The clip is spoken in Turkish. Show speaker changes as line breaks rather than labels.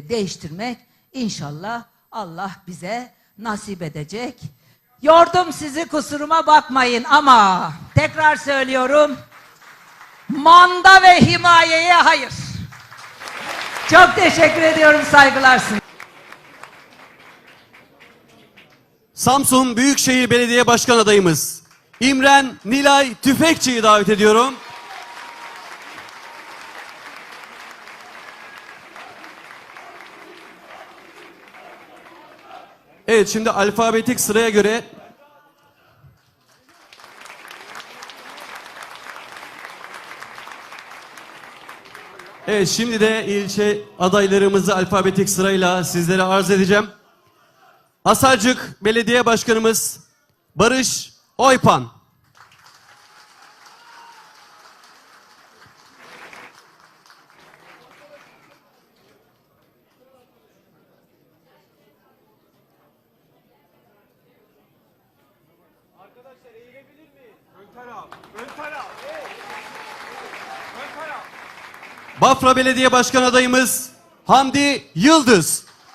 şekilde değiştirmek inşallah Allah bize nasip edecek. Yordum sizi kusuruma bakmayın ama tekrar söylüyorum. Manda ve himayeye hayır. Çok teşekkür ediyorum saygılar.
Samsun Büyükşehir Belediye Başkan adayımız İmren Nilay Tüfekçi'yi davet ediyorum. Evet şimdi alfabetik sıraya göre Evet şimdi de ilçe adaylarımızı alfabetik sırayla sizlere arz edeceğim. Hasarcık Belediye Başkanımız Barış Oypan.
Arkadaşlar eğilebilir miyiz? Ön taraf. Ön taraf. Ön taraf.
Bafra Belediye Başkan adayımız Hamdi Yıldız.